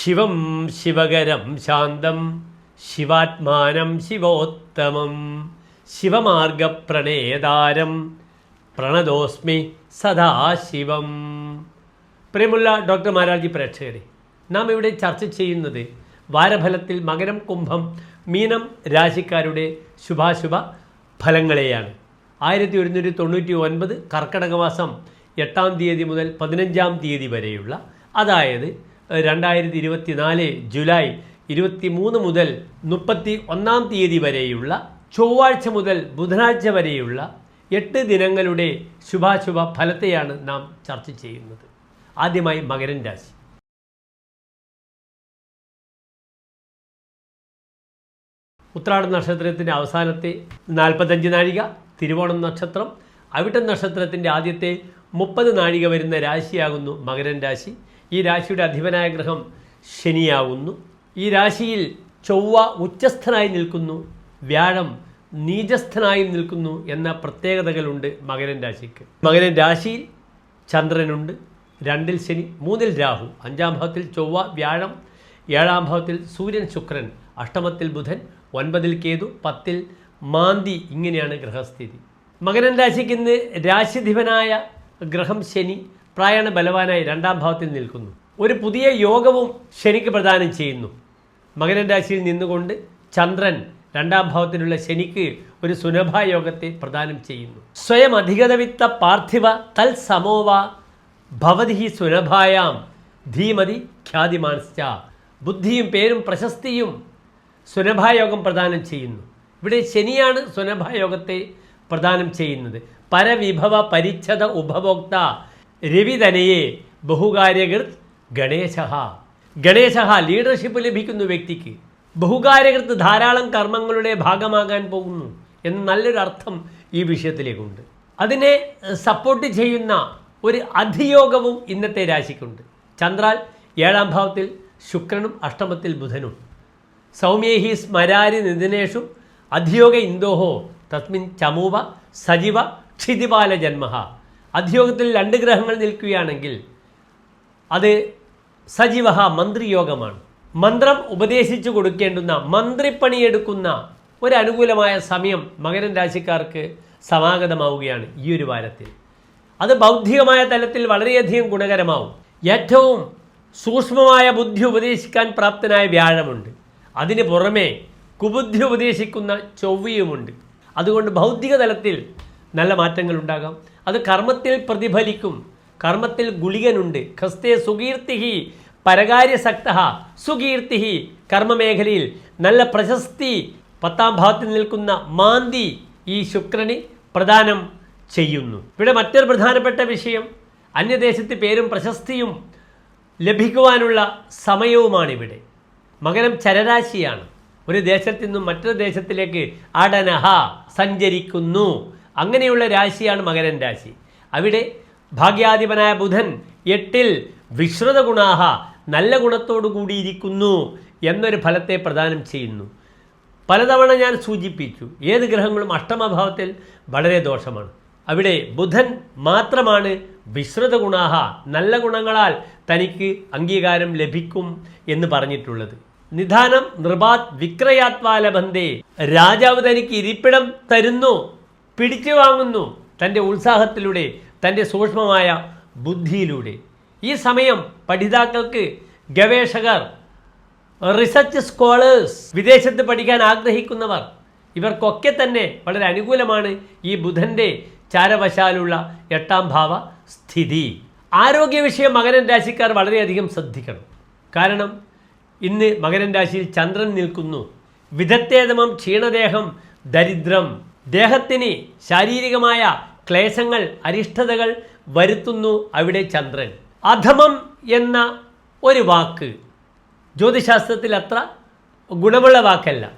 ശിവം ശിവകരം ശാന്തം ശിവാത്മാനം ശിവോത്തമം. ശിവമാർഗപ്രണേതാരം പ്രണതോസ്മി സദാശിവം. പ്രിയമുള്ള ഡോക്ടർ മാരാജി പ്രേക്ഷകരെ നാം ഇവിടെ ചർച്ച ചെയ്യുന്നത് വാരഫലത്തിൽ മകരം കുംഭം മീനം രാശിക്കാരുടെ ശുഭാശുഭ ഫലങ്ങളെയാണ്. ആയിരത്തി ഒരുന്നൂറ്റി തൊണ്ണൂറ്റി ഒൻപത് കർക്കടക മാസം എട്ടാം തീയതി മുതൽ പതിനഞ്ചാം തീയതി വരെയുള്ള അതായത് രണ്ടായിരത്തി ഇരുപത്തി നാല് ജൂലൈ ഇരുപത്തി മൂന്ന് മുതൽ മുപ്പത്തി ഒന്നാം തീയതി വരെയുള്ള ചൊവ്വാഴ്ച മുതൽ ബുധനാഴ്ച വരെയുള്ള എട്ട് ദിനങ്ങളുടെ ശുഭാശുഭ ഫലത്തെയാണ് നാം ചർച്ച ചെയ്യുന്നത്. ആദ്യമായി മകരൻ രാശി. ഉത്രാട നക്ഷത്രത്തിന്റെ അവസാനത്തെ നാൽപ്പത്തഞ്ച് നാഴിക തിരുവോണം നക്ഷത്രം അവിട്ടം നക്ഷത്രത്തിന്റെ ആദ്യത്തെ മുപ്പത് നാഴിക വരുന്ന രാശിയാകുന്നു മകരൻ രാശി. ഈ രാശിയുടെ അധിപനായ ഗ്രഹം ശനിയാവുന്നു. ഈ രാശിയിൽ ചൊവ്വ ഉച്ചസ്ഥനായി നിൽക്കുന്നു. വ്യാഴം നീചസ്ഥനായി നിൽക്കുന്നു എന്ന പ്രത്യേകതകളുണ്ട് മകരൻ രാശിക്ക്. മകരൻ രാശിയിൽ ചന്ദ്രനുണ്ട്. രണ്ടിൽ ശനി മൂന്നിൽ രാഹു. അഞ്ചാം ഭാവത്തിൽ ചൊവ്വ വ്യാഴം. ഏഴാം ഭാവത്തിൽ സൂര്യൻ ശുക്രൻ. അഷ്ടമത്തിൽ ബുധൻ ഒൻപതിൽ കേതു പത്തിൽ മാന്തി. ഇങ്ങനെയാണ് ഗ്രഹസ്ഥിതി. മകരൻ രാശിക്ക് ഇന്ന് രാശിധിപനായ ഗ്രഹം ശനി. പ്രായണ ബലവാനായി രണ്ടാം ഭാവത്തിൽ നിൽക്കുന്നു. ഒരു പുതിയ യോഗവും ശനിക്ക് പ്രദാനം ചെയ്യുന്നു. മകരൻ രാശിയിൽ നിന്നുകൊണ്ട് ചന്ദ്രൻ രണ്ടാം ഭാവത്തിലുള്ള ശനിക്ക് ഒരു സുനഭായോഗത്തെ പ്രദാനം ചെയ്യുന്നു. സ്വയം അധികതവിത്ത പാർത്ഥിവ തൽസമോവ ഭവതി സുലഭായാം ധീമതി ഖ്യാതിമാൻശ്ച ബുദ്ധിയും പേരും പ്രശസ്തിയും സുലഭായോഗം പ്രദാനം ചെയ്യുന്നു. ഇവിടെ ശനിയാണ് സുലഭായോഗത്തെ പ്രദാനം ചെയ്യുന്നത്. പരവിഭവ പരിച്ഛത ഉപഭോക്ത രവിതനയെ ബഹുകാര്യകൃത് ഗണേശ ഗണേശ ലീഡർഷിപ്പ് ലഭിക്കുന്നു വ്യക്തിക്ക് ബഹുകാര്യകൃത്ത് ധാരാളം കർമ്മങ്ങളുടെ ഭാഗമാകാൻ പോകുന്നു എന്ന നല്ലൊരു അർത്ഥം ഈ വിഷയത്തിലേക്കുണ്ട്. അതിനെ സപ്പോർട്ട് ചെയ്യുന്ന ഒരു അധിയോഗവും ഇന്നത്തെ രാശിക്കുണ്ട്. ചന്ദ്രാൽ ഏഴാം ഭാവത്തിൽ ശുക്രനും അഷ്ടമത്തിൽ ബുധനും. സൗമ്യേഹി സ്മരാരി നിതിനേഷു അധിയോഗ ഇന്ദോഹോ തസ്മിൻ ചമൂവ സജീവ ക്ഷിതിപാല ജന്മ അധിയോഗത്തിൽ രണ്ട് ഗ്രഹങ്ങൾ നിൽക്കുകയാണെങ്കിൽ അത് സജീവഹ മന്ത്രിയോഗമാണ്. മന്ത്രം ഉപദേശിച്ചു കൊടുക്കേണ്ടുന്ന മന്ത്രിപ്പണിയെടുക്കുന്ന ഒരു അനുകൂലമായ സമയം മകരൻ രാശിക്കാർക്ക് സമാഗതമാവുകയാണ് ഈ ഒരു വാരത്തിൽ. അത് ബൗദ്ധികമായ തലത്തിൽ വളരെയധികം ഗുണകരമാവും. ഏറ്റവും സൂക്ഷ്മമായ ബുദ്ധി ഉപദേശിക്കാൻ പ്രാപ്തനായ വ്യാഴമുണ്ട്. അതിന് പുറമേ കുബുദ്ധി ഉപദേശിക്കുന്ന ചൊവ്വയുമുണ്ട്. അതുകൊണ്ട് ഭൗതിക തലത്തിൽ നല്ല മാറ്റങ്ങൾ ഉണ്ടാകാം അത് കർമ്മത്തിൽ പ്രതിഫലിക്കും. കർമ്മത്തിൽ ഗുളികനുണ്ട്. ഖസ്തേ സുകീർത്തിഹി പരകാര്യസക്ത സുകീർത്തിഹി കർമ്മമേഖലയിൽ നല്ല പ്രശസ്തി. പത്താം ഭാഗത്തിൽ നിൽക്കുന്ന മാന്തി ഈ ശുക്രന് പ്രദാനം ചെയ്യുന്നു. ഇവിടെ മറ്റൊരു പ്രധാനപ്പെട്ട വിഷയം അന്യദേശത്ത് പേരും പ്രശസ്തിയും ലഭിക്കുവാനുള്ള സമയവുമാണിവിടെ. മകരം ചരരാശിയാണ്. ഒരു ദേശത്തു നിന്നും മറ്റൊരു ദേശത്തിലേക്ക് അടനഹ സഞ്ചരിക്കുന്നു. അങ്ങനെയുള്ള രാശിയാണ് മകരൻ രാശി. അവിടെ ഭാഗ്യാധിപനായ ബുധൻ എട്ടിൽ വിശ്രുത ഗുണാഹ നല്ല ഗുണത്തോടു കൂടിയിരിക്കുന്നു എന്നൊരു ഫലത്തെ പ്രദാനം ചെയ്യുന്നു. പലതവണ ഞാൻ സൂചിപ്പിച്ചു ഏത് ഗ്രഹങ്ങളും അഷ്ടമഭാവത്തിൽ വളരെ ദോഷമാണ്. അവിടെ ബുധൻ മാത്രമാണ് വിശ്രുത ഗുണാഹ നല്ല ഗുണങ്ങളാൽ തനിക്ക് അംഗീകാരം ലഭിക്കും എന്ന് പറഞ്ഞിട്ടുള്ളത്. നിധാനം നൃപാത് വിക്രയാത്വാലബന്ധേ രാജാവ് തനിക്ക് ഇരിപ്പിടം തരുന്നു പിടിച്ചു വാങ്ങുന്നു തന്റെ ഉത്സാഹത്തിലൂടെ തന്റെ സൂക്ഷ്മമായ ബുദ്ധിയിലൂടെ. ഈ സമയം പഠിതാക്കൾക്ക് ഗവേഷകർ റിസർച്ച് സ്കോളേഴ്സ് വിദേശത്ത് പഠിക്കാൻ ആഗ്രഹിക്കുന്നവർ ഇവർക്കൊക്കെ തന്നെ വളരെ അനുകൂലമാണ് ഈ ബുധന്റെ ചാരവശാലുള്ള എട്ടാം ഭാവ സ്ഥിതി. ആരോഗ്യ വിഷയം മകരൻ രാശിക്കാർ വളരെയധികം ശ്രദ്ധിക്കണം. കാരണം ഇന്ന് മകരൻ രാശിയിൽ ചന്ദ്രൻ നിൽക്കുന്നു. വിധത്തേതമം ക്ഷീണദേഹം ദരിദ്രം. ദേഹത്തിന് ശാരീരികമായ ക്ലേശങ്ങൾ അരിഷ്ടതകൾ വരുത്തുന്നു അവിടെ ചന്ദ്രൻ. അധമം എന്ന ഒരു വാക്ക്. ജ്യോതിശാസ്ത്രത്തിൽ അത്ര ഗുണമുള്ള വാക്കല്ല.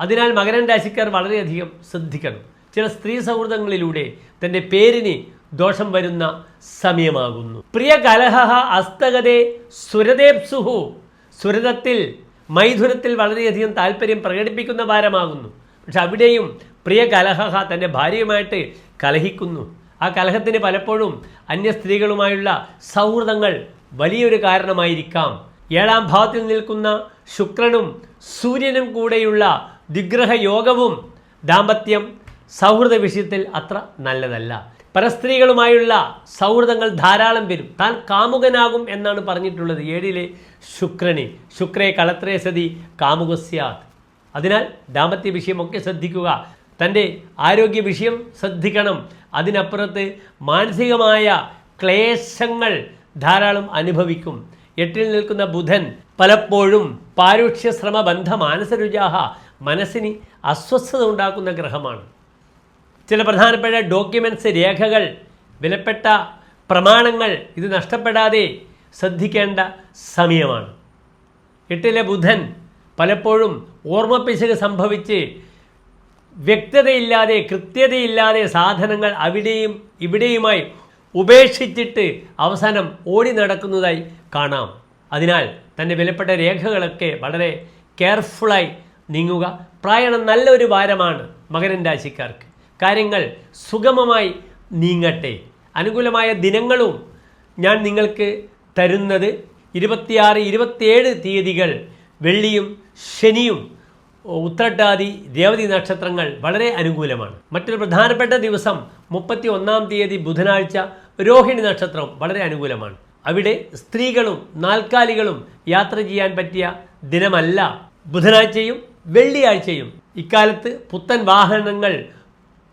അതിനാൽ മകരൻ രാശിക്കാർ വളരെയധികം ശ്രദ്ധിക്കണം. ചില സ്ത്രീ സൗഹൃദങ്ങളിലൂടെ തന്റെ പേരിന് ദോഷം വരുന്ന സമയമാകുന്നു. പ്രിയ കലഹ അസ്തകതേ സുരദേപ്സുഹു സുരതത്തിൽ മൈഥുനത്തിൽ വളരെയധികം താല്പര്യം പ്രകടിപ്പിക്കുന്ന വാരമാകുന്നു. പക്ഷെ അവിടെയും പ്രിയ കലഹ തന്റെ ഭാര്യയുമായിട്ട് കലഹിക്കുന്നു. ആ കലഹത്തിന് പലപ്പോഴും അന്യ സ്ത്രീകളുമായുള്ള സൗഹൃദങ്ങൾ വലിയൊരു കാരണമായിരിക്കാം. ഏഴാം ഭാവത്തിൽ നിൽക്കുന്ന ശുക്രനും സൂര്യനും കൂടെയുള്ള ദിഗ്രഹ യോഗവും ദാമ്പത്യം സൗഹൃദ വിഷയത്തിൽ അത്ര നല്ലതല്ല. പരസ്ത്രീകളുമായുള്ള സൗഹൃദങ്ങൾ ധാരാളം വരും. താൻ കാമുകനാകും എന്നാണ് പറഞ്ഞിട്ടുള്ളത് ഏഴിലെ ശുക്രനെ. ശുക്രേ കളത്രേ സതി കാമുകസ്യാത്. അതിനാൽ ദാമ്പത്യ വിഷയമൊക്കെ ശ്രദ്ധിക്കുക. തന്റെ ആരോഗ്യ വിഷയം ശ്രദ്ധിക്കണം. അതിനപ്പുറത്ത് മാനസികമായ ക്ലേശങ്ങൾ ധാരാളം അനുഭവിക്കും. എട്ടിൽ നിൽക്കുന്ന ബുധൻ പലപ്പോഴും പാരുഷ്യശ്രമ ബന്ധ മാനസരുചാഹ മനസ്സിന് അസ്വസ്ഥത ഉണ്ടാക്കുന്ന ഗ്രഹമാണ്. ചില പ്രധാനപ്പെട്ട ഡോക്യുമെന്റ്സ് രേഖകൾ വിലപ്പെട്ട പ്രമാണങ്ങൾ ഇത് നഷ്ടപ്പെടാതെ ശ്രദ്ധിക്കേണ്ട സമയമാണ്. എട്ടിലെ ബുധൻ പലപ്പോഴും ഓർമ്മപ്പിശക് സംഭവിച്ച് വ്യക്തതയില്ലാതെ കൃത്യതയില്ലാതെ സാധനങ്ങൾ അവിടെയും ഇവിടെയുമായി ഉപേക്ഷിച്ചിട്ട് അവസാനം ഓടി നടക്കുന്നതായി കാണാം. അതിനാൽ തന്റെ വിലപ്പെട്ട രേഖകളൊക്കെ വളരെ കെയർഫുള്ളായി നീങ്ങുക പ്രായണം നല്ലൊരു വാരമാണ് മകരൻ രാശിക്കാർക്ക്. കാര്യങ്ങൾ സുഗമമായി നീങ്ങട്ടെ. അനുകൂലമായ ദിനങ്ങളും ഞാൻ നിങ്ങൾക്ക് തരുന്നത്. ഇരുപത്തിയാറ് ഇരുപത്തിയേഴ് തീയതികൾ വെള്ളിയും ശനിയും ഉത്രട്ടാതി രേവതി നക്ഷത്രങ്ങൾ വളരെ അനുകൂലമാണ്. മറ്റൊരു പ്രധാനപ്പെട്ട ദിവസം മുപ്പത്തി ഒന്നാം തീയതി ബുധനാഴ്ച രോഹിണി നക്ഷത്രം വളരെ അനുകൂലമാണ്. അവിടെ സ്ത്രീകളും നാൽക്കാലികളും യാത്ര ചെയ്യാൻ പറ്റിയ ദിനമല്ല. ബുധനാഴ്ചയും വെള്ളിയാഴ്ചയും. ഇക്കാലത്ത് പുത്തൻ വാഹനങ്ങൾ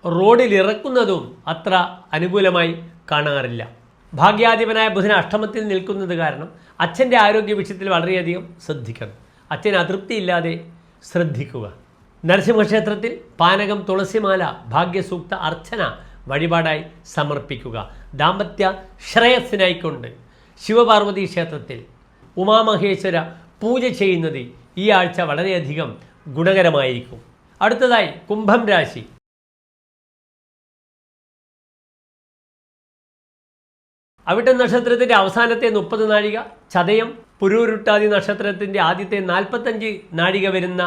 റോഡിൽ ഇറക്കുന്നതും അത്ര അനുകൂലമായി കാണാറില്ല. ഭാഗ്യാധിപനായ ബുധൻ അഷ്ടമത്തിൽ നിൽക്കുന്നത് കാരണം അച്ഛന്റെ ആരോഗ്യ വിഷയത്തിൽ വളരെയധികം ശ്രദ്ധിക്കണം. അച്ഛൻ അതൃപ്തിയില്ലാതെ ശ്രദ്ധിക്കുക. നരസിംഹക്ഷേത്രത്തിൽ പാനകം തുളസിമാല ഭാഗ്യസൂക്ത അർച്ചന വഴിപാടായി സമർപ്പിക്കുക. ദാമ്പത്യ ശ്രേയസ്സിനായിക്കൊണ്ട് ശിവപാർവതി ക്ഷേത്രത്തിൽ ഉമാമഹേശ്വര പൂജ ചെയ്യുന്നത് ഈ ആഴ്ച വളരെയധികം ഗുണകരമായിരിക്കും. അടുത്തതായി കുംഭം രാശി. അവിട്ട നക്ഷത്രത്തിന്റെ അവസാനത്തെ മുപ്പത് നാഴിക ചതയം പുരൂരുട്ടാതി നക്ഷത്രത്തിന്റെ ആദ്യത്തെ നാൽപ്പത്തഞ്ച് നാഴിക വരുന്ന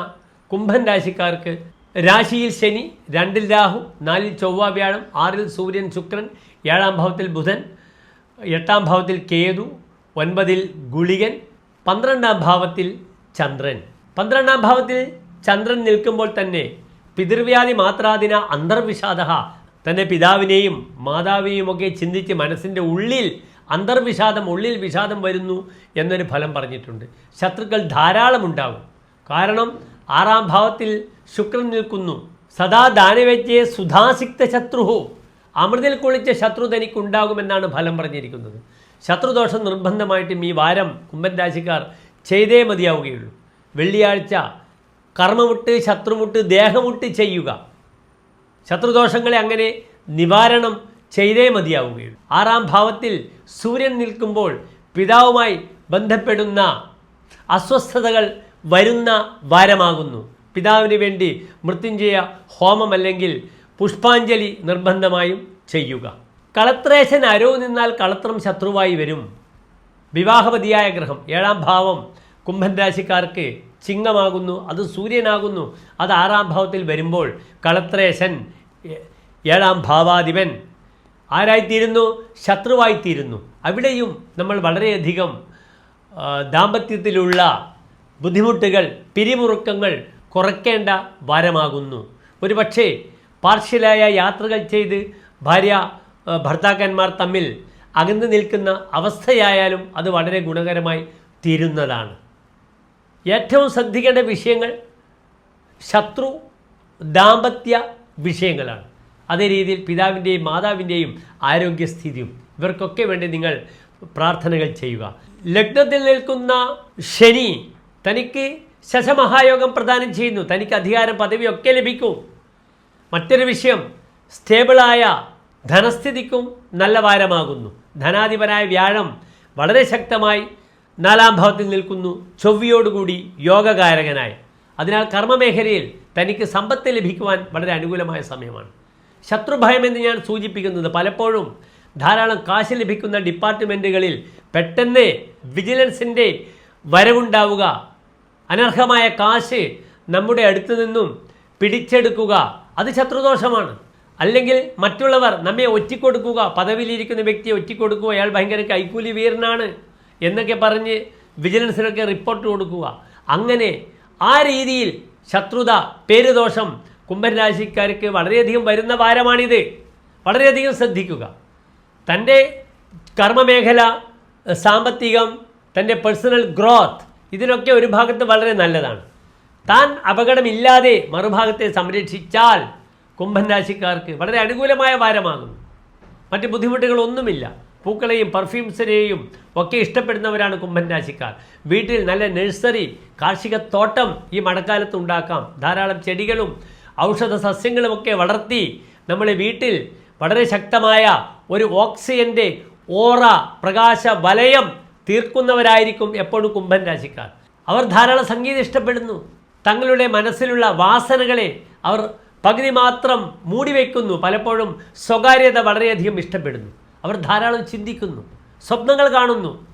കുംഭൻ രാശിക്കാർക്ക് രാശിയിൽ ശനി രണ്ടിൽ രാഹു നാലിൽ ചൊവ്വ വ്യാഴം ആറിൽ സൂര്യൻ ശുക്രൻ ഏഴാം ഭാവത്തിൽ ബുധൻ എട്ടാം ഭാവത്തിൽ കേതു ഒൻപതിൽ ഗുളികൻ പന്ത്രണ്ടാം ഭാവത്തിൽ ചന്ദ്രൻ. പന്ത്രണ്ടാം ഭാവത്തിൽ ചന്ദ്രൻ നിൽക്കുമ്പോൾ തന്നെ പിതൃവ്യാധി മാത്രാദിന അന്തർവിഷാദ തന്റെ പിതാവിനെയും മാതാവിനെയും ഒക്കെ ചിന്തിച്ച് മനസ്സിന്റെ ഉള്ളിൽ അന്തർവിഷാദം ഉള്ളിൽ വിഷാദം വരുന്നു എന്നൊരു ഫലം പറഞ്ഞിട്ടുണ്ട്. ശത്രുക്കൾ ധാരാളം ഉണ്ടാകും. കാരണം ആറാം ഭാവത്തിൽ ശുക്രൻ നിൽക്കുന്നു. സദാ ദാനവെച്ചേ സുധാസിക്ത ശത്രുഹു. അമൃതിൽ കുളിച്ച ശത്രു തനിക്കുണ്ടാകുമെന്നാണ് ഫലം പറഞ്ഞിരിക്കുന്നത്. ശത്രുദോഷം നിർബന്ധമായിട്ടും ഈ വാരം കുംഭൻ രാശിക്കാർ ചെയ്തേ മതിയാവുകയുള്ളൂ. വെള്ളിയാഴ്ച കർമ്മമുട്ട് ശത്രുമുട്ട് ദേഹമുട്ട് ചെയ്യുക. ശത്രുദോഷങ്ങളെ അങ്ങനെ നിവാരണം ചെയ്തേ മതിയാവുകയുള്ളൂ. ആറാം ഭാവത്തിൽ സൂര്യൻ നിൽക്കുമ്പോൾ പിതാവുമായി ബന്ധപ്പെടുന്ന അസ്വസ്ഥതകൾ വരുന്ന വാരമാകുന്നു. പിതാവിന് വേണ്ടി മൃത്യുഞ്ജയ ഹോമം അല്ലെങ്കിൽ പുഷ്പാഞ്ജലി നിർബന്ധമായും ചെയ്യുക. കളത്രേശൻ അരോ നിന്നാൽ കളത്രം ശത്രുവായി വരും. വിവാഹപതിയായ ഗ്രഹം. ഏഴാം ഭാവം കുംഭൻ രാശിക്കാർക്ക് ചിങ്ങമാകുന്നു. അത് സൂര്യനാകുന്നു. അത് ആറാം ഭാവത്തിൽ വരുമ്പോൾ കളത്രേശൻ ഏഴാം ഭാവാധിപൻ ആരായിത്തീരുന്നു? ശത്രുവായിത്തീരുന്നു. അവിടെയും നമ്മൾ വളരെയധികം ദാമ്പത്യത്തിലുള്ള ബുദ്ധിമുട്ടുകൾ പിരിമുറുക്കങ്ങൾ കുറയ്ക്കേണ്ട വാരമാകുന്നു ഒരു പക്ഷേ പാർഷ്യലായ യാത്രകൾ ചെയ്ത് ഭാര്യ ഭർത്താക്കന്മാർ തമ്മിൽ അകന്നു നിൽക്കുന്ന അവസ്ഥയായാലും അത് വളരെ ഗുണകരമായി തീരുന്നതാണ്. ഏറ്റവും ശ്രദ്ധിക്കേണ്ട വിഷയങ്ങൾ ശത്രു ദാമ്പത്യ വിഷയങ്ങളാണ്. അതേ രീതിയിൽ പിതാവിന്റെയും മാതാവിന്റെയും ആരോഗ്യസ്ഥിതിയും. ഇവർക്കൊക്കെ വേണ്ടി നിങ്ങൾ പ്രാർത്ഥനകൾ ചെയ്യുക. ലഗ്നത്തിൽ നിൽക്കുന്ന ശനി തനിക്ക് ശശമഹായോഗം പ്രദാനം ചെയ്യുന്നു. തനിക്ക് അധികാരം പദവിയൊക്കെ ലഭിക്കും. മറ്റൊരു വിഷയം സ്റ്റേബിളായ ധനസ്ഥിതിക്കും നല്ല വാരമാകുന്നു. ധനാധിപനായ വ്യാഴം വളരെ ശക്തമായി നാലാം ഭാവത്തിൽ നിൽക്കുന്നു. ചൊവ്വയോടുകൂടി യോഗകാരകനായി. അതിനാൽ കർമ്മമേഖലയിൽ തനിക്ക് സമ്പത്ത് ലഭിക്കുവാൻ വളരെ അനുകൂലമായ സമയമാണ്. ശത്രുഭയം എന്ന് ഞാൻ സൂചിപ്പിക്കുന്നത് പലപ്പോഴും ധാരാളം കാശ് ലഭിക്കുന്ന ഡിപ്പാർട്ട്മെന്റുകളിൽ പെട്ടെന്ന് വിജിലൻസിന്റെ വരവുണ്ടാവുക അനർഹമായ കാശ് നമ്മുടെ അടുത്തു നിന്നും പിടിച്ചെടുക്കുക അത് ശത്രുദോഷമാണ്. അല്ലെങ്കിൽ മറ്റുള്ളവർ നമ്മെ ഒറ്റിക്കൊടുക്കുക പദവിയിലിരിക്കുന്ന വ്യക്തിയെ ഒറ്റിക്കൊടുക്കുക അയാൾ ഭയങ്കര കൈക്കൂലി വീരനാണ് എന്നൊക്കെ പറഞ്ഞ് വിജിലൻസിനൊക്കെ റിപ്പോർട്ട് കൊടുക്കുക. അങ്ങനെ ആ രീതിയിൽ ശത്രുത പേരുദോഷം കുംഭൻ രാശിക്കാർക്ക് വളരെയധികം വരുന്ന വാരമാണിത്. വളരെയധികം ശ്രദ്ധിക്കുക. തന്റെ കർമ്മമേഖല സാമ്പത്തികം തന്റെ പേഴ്സണൽ ഗ്രോത്ത് ഇതിനൊക്കെ ഒരു ഭാഗത്ത് വളരെ നല്ലതാണ്. താൻ അപകടമില്ലാതെ മറുഭാഗത്തെ സംരക്ഷിച്ചാൽ കുംഭൻ രാശിക്കാർക്ക് വളരെ അനുകൂലമായ വാരമാകുന്നു. മറ്റ് ബുദ്ധിമുട്ടുകളൊന്നുമില്ല. പൂക്കളെയും പെർഫ്യൂംസിനെയും ഒക്കെ ഇഷ്ടപ്പെടുന്നവരാണ് കുംഭൻ രാശിക്കാർ വീട്ടിൽ നല്ല നഴ്സറി കാർഷിക തോട്ടം ഈ മഴക്കാലത്ത് ഉണ്ടാക്കാം. ധാരാളം ചെടികളും ഔഷധ സസ്യങ്ങളുമൊക്കെ വളർത്തി നമ്മളെ വീട്ടിൽ വളരെ ശക്തമായ ഒരു ഓക്സിജന്റെ ഓറ പ്രകാശ വലയം തീർക്കുന്നവരായിരിക്കും എപ്പോഴും കുംഭൻ രാശിക്കാർ. അവർ ധാരാളം സംഗീതം ഇഷ്ടപ്പെടുന്നു. തങ്ങളുടെ മനസ്സിലുള്ള വാസനകളെ അവർ പകുതി മാത്രം മൂടിവെക്കുന്നു. പലപ്പോഴും സ്വകാര്യത വളരെയധികം ഇഷ്ടപ്പെടുന്നു. അവർ ധാരാളം ചിന്തിക്കുന്നു. സ്വപ്നങ്ങൾ കാണുന്നു.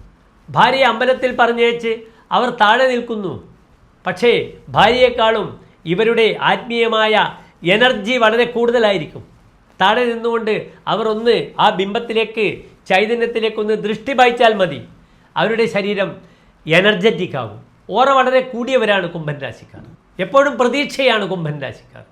ഭാര്യയെ അമ്പലത്തിൽ പറഞ്ഞേച്ച് അവർ താഴെ നിൽക്കുന്നു. പക്ഷേ ഭാര്യയെക്കാളും ഇവരുടെ ആത്മീയമായ എനർജി വളരെ കൂടുതലായിരിക്കും. താഴെ നിന്നുകൊണ്ട് അവർ ഒന്ന് ആ ബിംബത്തിലേക്ക് ചൈതന്യത്തിലേക്കൊന്ന് ദൃഷ്ടി പായിച്ചാൽ മതി. അവരുടെ ശരീരം എനർജറ്റിക് ആകും. ഓറ വളരെ കൂടിയവരാണ് കുംഭൻ രാശിക്കാർ. എപ്പോഴും പ്രതീക്ഷയാണ് കുംഭൻ രാശിക്കാർ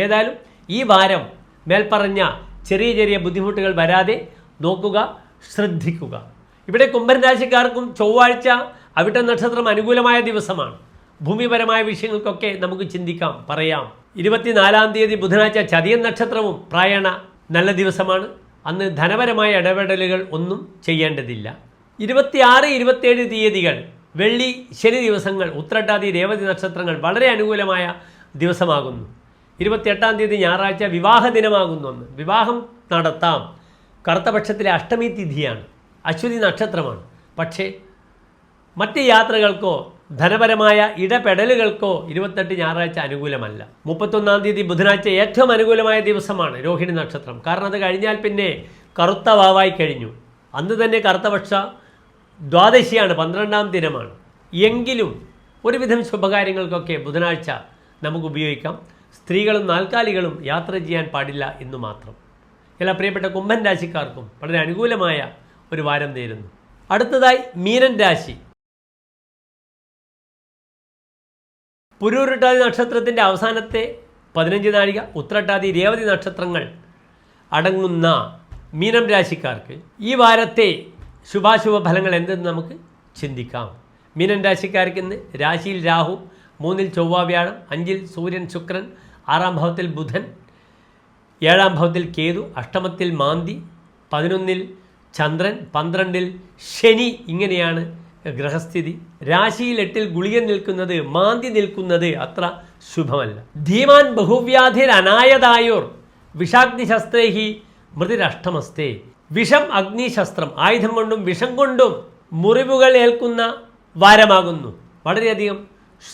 ഏതായാലും ഈ വാരം മേൽപ്പറഞ്ഞ ചെറിയ ചെറിയ ബുദ്ധിമുട്ടുകൾ വരാതെ നോക്കുക ശ്രദ്ധിക്കുക. ഇവിടെ കുംഭൻ രാശിക്കാർക്കും ചൊവ്വാഴ്ച അവിട്ട നക്ഷത്രം അനുകൂലമായ ദിവസമാണ്. ഭൂമിപരമായ വിഷയങ്ങൾക്കൊക്കെ നമുക്ക് ചിന്തിക്കാം പറയാം. ഇരുപത്തിനാലാം തീയതി ബുധനാഴ്ച ചതിയൻ നക്ഷത്രവും പ്രായണ നല്ല ദിവസമാണ്. അന്ന് ധനപരമായ ഇടപെടലുകൾ ഒന്നും ചെയ്യേണ്ടതില്ല. ഇരുപത്തിയാറ് ഇരുപത്തേഴ് തീയതികൾ വെള്ളി ശനി ദിവസങ്ങൾ ഉത്രട്ടാതി രേവതി നക്ഷത്രങ്ങൾ വളരെ അനുകൂലമായ ദിവസമാകുന്നു. ഇരുപത്തിയെട്ടാം തീയതി ഞായറാഴ്ച വിവാഹ ദിനമാകുന്നു അന്ന്. വിവാഹം നടത്താം. കറുത്തപക്ഷത്തിലെ അഷ്ടമി തിഥിയാണ്. അശ്വതി നക്ഷത്രമാണ്. പക്ഷേ മറ്റ് യാത്രകൾക്കോ ധനപരമായ ഇടപെടലുകൾക്കോ ഇരുപത്തെട്ട് ഞായറാഴ്ച അനുകൂലമല്ല. മുപ്പത്തൊന്നാം തീയതി ബുധനാഴ്ച ഏറ്റവും അനുകൂലമായ ദിവസമാണ് രോഹിണി നക്ഷത്രം. കാരണം അത് കഴിഞ്ഞാൽ പിന്നെ കറുത്ത വാവായി കഴിഞ്ഞു. അന്ന് തന്നെ കറുത്തപക്ഷ ദ്വാദശിയാണ് പന്ത്രണ്ടാം ദിനമാണ്. എങ്കിലും ഒരുവിധം ശുഭകാര്യങ്ങൾക്കൊക്കെ ബുധനാഴ്ച നമുക്ക് ഉപയോഗിക്കാം. സ്ത്രീകളും നാൽക്കാലികളും യാത്ര ചെയ്യാൻ പാടില്ല എന്ന് മാത്രം. എല്ലാ പ്രിയപ്പെട്ട കുംഭൻ രാശിക്കാർക്കും വളരെ അനുകൂലമായ ഒരു വാരം നേരുന്നു. അടുത്തതായി മീനൻ രാശി. പുരൂരുട്ടാതി നക്ഷത്രത്തിന്റെ അവസാനത്തെ പതിനഞ്ച് നാഴിക ഉത്രട്ടാതി രേവതി നക്ഷത്രങ്ങൾ അടങ്ങുന്ന മീനം രാശിക്കാർക്ക് ഈ വാരത്തെ ശുഭാശുഭ ഫലങ്ങൾ എന്തെന്ന് നമുക്ക് ചിന്തിക്കാം. മീനം രാശിക്കാർക്ക് ഇന്ന് രാശിയിൽ രാഹു മൂന്നിൽ ചൊവ്വ വ്യാഴം അഞ്ചിൽ സൂര്യൻ ശുക്രൻ ആറാം ഭാവത്തിൽ ബുധൻ ഏഴാം ഭാവത്തിൽ കേതു അഷ്ടമത്തിൽ മാന്തി പതിനൊന്നിൽ ചന്ദ്രൻ പന്ത്രണ്ടിൽ ശനി ഇങ്ങനെയാണ് ഗ്രഹസ്ഥിതി. രാശിയിൽ എട്ടിൽ ഗുളിക നിൽക്കുന്നത് മാന്തി നിൽക്കുന്നത് അത്ര ശുഭമല്ല. ധീമാൻ ബഹുവ്യാധിർ അനായതായോർ. വിഷാഗ്നിശസ്ത്രേഹി മൃതിരഷ്ടമസ്തേ. വിഷം അഗ്നിശസ്ത്രം. ആയുധം കൊണ്ടും വിഷം കൊണ്ടും മുറിവുകൾ ഏൽക്കുന്ന വാരമാകുന്നു. വളരെയധികം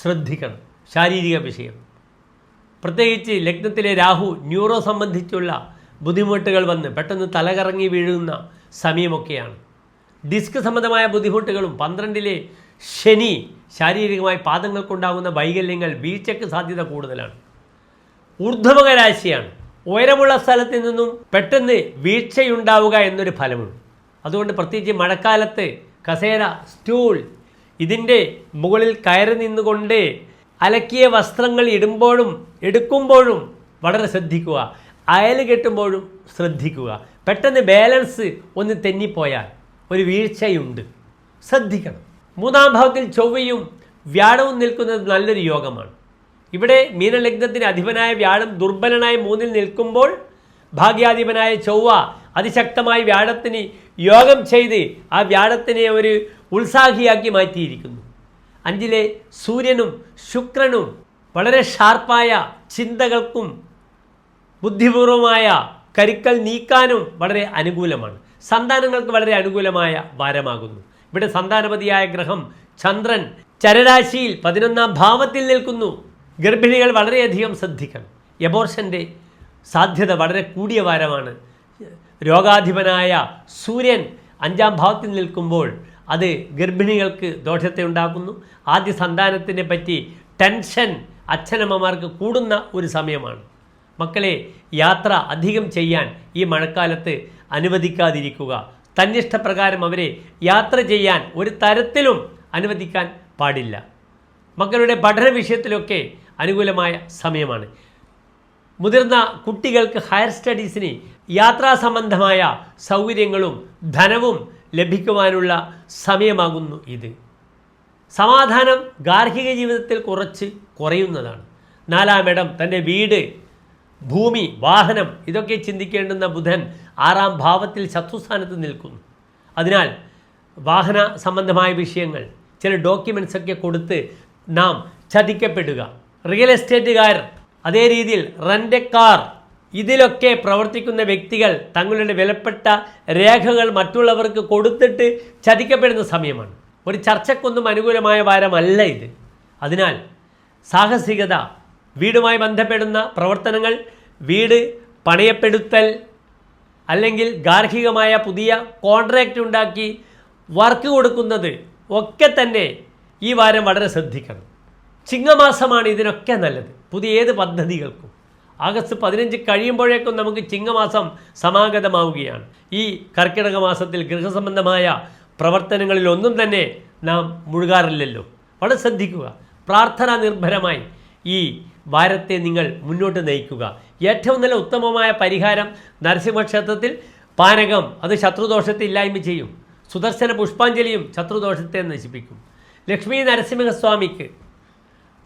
ശ്രദ്ധിക്കണം. ശാരീരിക വിഷയം. പ്രത്യേകിച്ച് ലഗ്നത്തിലെ രാഹു ന്യൂറോ സംബന്ധിച്ചുള്ള ബുദ്ധിമുട്ടുകൾ വന്ന് പെട്ടെന്ന് തലകറങ്ങി വീഴുന്ന സമയമൊക്കെയാണ്. ഡിസ്ക് സംബന്ധമായ ബുദ്ധിമുട്ടുകളും പന്ത്രണ്ടിലെ ശനി ശാരീരികമായി പാദങ്ങൾക്കുണ്ടാകുന്ന വൈകല്യങ്ങൾ വീഴ്ചയ്ക്ക് സാധ്യത കൂടുതലാണ്. ഊർധ്വമക രാശിയാണ്. ഉയരമുള്ള സ്ഥലത്ത് നിന്നും പെട്ടെന്ന് വീഴ്ചയുണ്ടാവുക എന്നൊരു ഫലമുണ്ട്. അതുകൊണ്ട് പ്രത്യേകിച്ച് മഴക്കാലത്ത് കസേര സ്റ്റൂൾ ഇതിന്റെ മുകളിൽ കയറി നിന്നുകൊണ്ട് അലക്കിയ വസ്ത്രങ്ങൾ ഇടുമ്പോഴും എടുക്കുമ്പോഴും വളരെ ശ്രദ്ധിക്കുക. അയൽ കെട്ടുമ്പോഴും ശ്രദ്ധിക്കുക. പെട്ടെന്ന് ബാലൻസ് ഒന്ന് തെന്നിപ്പോയാൽ ഒരു വീഴ്ചയുണ്ട്. ശ്രദ്ധിക്കണം. മൂന്നാം ഭാവത്തിൽ ചൊവ്വയും വ്യാഴവും നിൽക്കുന്നത് നല്ലൊരു യോഗമാണ്. ഇവിടെ മീനലഗ്നത്തിന് അധിപനായ വ്യാഴം ദുർബലനായ മൂന്നിൽ നിൽക്കുമ്പോൾ ഭാഗ്യാധിപനായ ചൊവ്വ അതിശക്തമായി വ്യാഴത്തിന് യോഗം ചെയ്ത് ആ വ്യാഴത്തിനെ ഒരു ഉത്സാഹിയാക്കി മാറ്റിയിരിക്കുന്നു. അഞ്ചിലെ സൂര്യനും ശുക്രനും വളരെ ഷാർപ്പായ ചിന്തകൾക്കും ബുദ്ധിപൂർവമായ കരുക്കൾ നീക്കാനും വളരെ അനുകൂലമാണ്. സന്താനങ്ങൾക്ക് വളരെ അനുകൂലമായ വാരമാകുന്നു. ഇവിടെ സന്താനപതിയായ ഗ്രഹം ചന്ദ്രൻ ചരരാശിയിൽ പതിനൊന്നാം ഭാവത്തിൽ നിൽക്കുന്നു. ഗർഭിണികൾ വളരെയധികം ശ്രദ്ധിക്കണം. എബോർഷന്റെ സാധ്യത വളരെ കൂടിയ വാരമാണ്. രോഗാധിപനായ സൂര്യൻ അഞ്ചാം ഭാവത്തിൽ നിൽക്കുമ്പോൾ അത് ഗർഭിണികൾക്ക് ദോഷത്തെ ഉണ്ടാക്കുന്നു. ആദ്യ സന്താനത്തിനെ പറ്റി ടെൻഷൻ അച്ഛനമ്മമാർക്ക് കൂടുന്ന ഒരു സമയമാണ്. മക്കളെ യാത്ര അധികം ചെയ്യാൻ ഈ മഴക്കാലത്ത് അനുവദിക്കാതിരിക്കുക. തന്നിഷ്ടപ്രകാരം അവരെ യാത്ര ചെയ്യാൻ ഒരു തരത്തിലും അനുവദിക്കാൻ പാടില്ല. മക്കളുടെ പഠന വിഷയത്തിലൊക്കെ അനുകൂലമായ സമയമാണ്. മുതിർന്ന കുട്ടികൾക്ക് ഹയർ സ്റ്റഡീസിന് യാത്രാ സംബന്ധമായ സൗകര്യങ്ങളും ധനവും ലഭിക്കുവാനുള്ള സമയമാകുന്നു ഇത്. സമാധാനം ഗാർഹിക ജീവിതത്തിൽ കുറച്ച് കുറയുന്നതാണ്. നാലാം ഇടം തന്റെ വീട് ഭൂമി വാഹനം ഇതൊക്കെ ചിന്തിക്കേണ്ടുന്ന ബുധൻ ആറാം ഭാവത്തിൽ ശത്രുസ്ഥാനത്ത് നിൽക്കുന്നു. അതിനാൽ വാഹന സംബന്ധമായ വിഷയങ്ങൾ ചില ഡോക്യുമെൻസ് ഒക്കെ കൊടുത്ത് നാം ചതിക്കപ്പെടുക. റിയൽ എസ്റ്റേറ്റുകാർ അതേ രീതിയിൽ റെന്റ് കാർ ഇതിലൊക്കെ പ്രവർത്തിക്കുന്ന വ്യക്തികൾ തങ്ങളുടെ വിലപ്പെട്ട രേഖകൾ മറ്റുള്ളവർക്ക് കൊടുത്തിട്ട് ചതിക്കപ്പെടുന്ന സമയമാണ്. ഒരു ചർച്ചക്കൊന്നും അനുകൂലമായ വാരമല്ല ഇത്. അതിനാൽ സാഹസികത വീടുമായി ബന്ധപ്പെടുന്ന പ്രവർത്തനങ്ങൾ വീട് പണയപ്പെടുത്തൽ അല്ലെങ്കിൽ ഗാർഹികമായ പുതിയ കോൺട്രാക്റ്റ് ഉണ്ടാക്കി വർക്ക് കൊടുക്കുന്നത് ഒക്കെ തന്നെ ഈ വാരം വളരെ ശ്രദ്ധിക്കണം. ചിങ്ങമാസമാണ് ഇതിനൊക്കെ നല്ലത്. പുതിയ ഏത് പദ്ധതികൾക്കും. ആഗസ്റ്റ് പതിനഞ്ച് കഴിയുമ്പോഴേക്കും നമുക്ക് ചിങ്ങമാസം സമാഗതമാവുകയാണ്. ഈ കർക്കിടക മാസത്തിൽ ഗൃഹസംബന്ധമായ പ്രവർത്തനങ്ങളിൽ ഒന്നും തന്നെ നാം മുഴുകാറില്ലല്ലോ. വളരെ ശ്രദ്ധിക്കുക. പ്രാർത്ഥനാ നിർഭരമായി ഈ വാരത്തെ നിങ്ങൾ മുന്നോട്ട് നയിക്കുക. ഏറ്റവും നല്ല ഉത്തമമായ പരിഹാരം നരസിംഹക്ഷേത്രത്തിൽ പാനകം അത് ശത്രുദോഷത്തെ ഇല്ലായ്മ ചെയ്യും. സുദർശന പുഷ്പാഞ്ജലിയും ശത്രുദോഷത്തെ നശിപ്പിക്കും. ലക്ഷ്മി നരസിംഹസ്വാമിക്ക്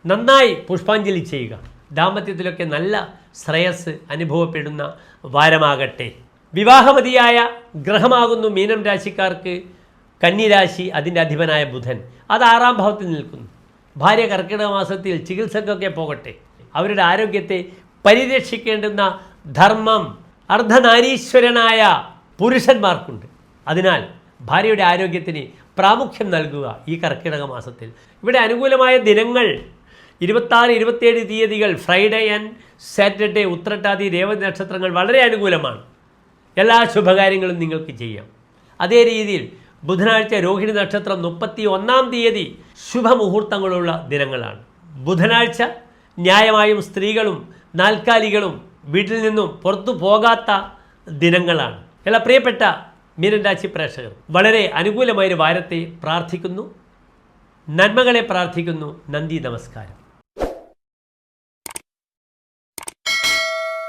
നന്നായി പുഷ്പാഞ്ജലി ചെയ്യുക. ദാമ്പത്യത്തിലൊക്കെ നല്ല ശ്രേയസ് അനുഭവപ്പെടുന്ന വാരമാകട്ടെ. വിവാഹമതിയായ ഗ്രഹമാകുന്നു മീനം രാശിക്കാർക്ക് കന്നിരാശി അതിന്റെ അധിപനായ ബുധൻ. അത് ആറാം ഭാവത്തിൽ നിൽക്കുന്നു. ഭാര്യ കർക്കിടക മാസത്തിൽ ചികിത്സക്കൊക്കെ പോകട്ടെ. അവരുടെ ആരോഗ്യത്തെ പരിരക്ഷിക്കേണ്ടുന്ന ധർമ്മം അർദ്ധനാരീശ്വരനായ പുരുഷന്മാർക്കുണ്ട്. അതിനാൽ ഭാര്യയുടെ ആരോഗ്യത്തിന് പ്രാമുഖ്യം നൽകുക ഈ കർക്കിടക മാസത്തിൽ. ഇവിടെ അനുകൂലമായ ദിനങ്ങൾ ഇരുപത്താറ് ഇരുപത്തേഴ് തീയതികൾ Friday and Saturday Uthrattathi Revathi നക്ഷത്രങ്ങൾ വളരെ അനുകൂലമാണ്. എല്ലാ ശുഭകാര്യങ്ങളും നിങ്ങൾക്ക് ചെയ്യാം. അതേ രീതിയിൽ ബുധനാഴ്ച രോഹിണി നക്ഷത്രം മുപ്പത്തി ഒന്നാം തീയതി ശുഭമുഹൂർത്തങ്ങളുള്ള ദിനങ്ങളാണ്. ബുധനാഴ്ച ന്യായമായും സ്ത്രീകളും നാൽക്കാലികളും വീട്ടിൽ നിന്നും പുറത്തു പോകാത്ത ദിനങ്ങളാണ്. എല്ലാ പ്രിയപ്പെട്ട മീനൻ രാശി പ്രേക്ഷകർ വളരെ അനുകൂലമായൊരു വാരത്തെ പ്രാർത്ഥിക്കുന്നു. നന്മകളെ പ്രാർത്ഥിക്കുന്നു. നന്ദി നമസ്കാരം.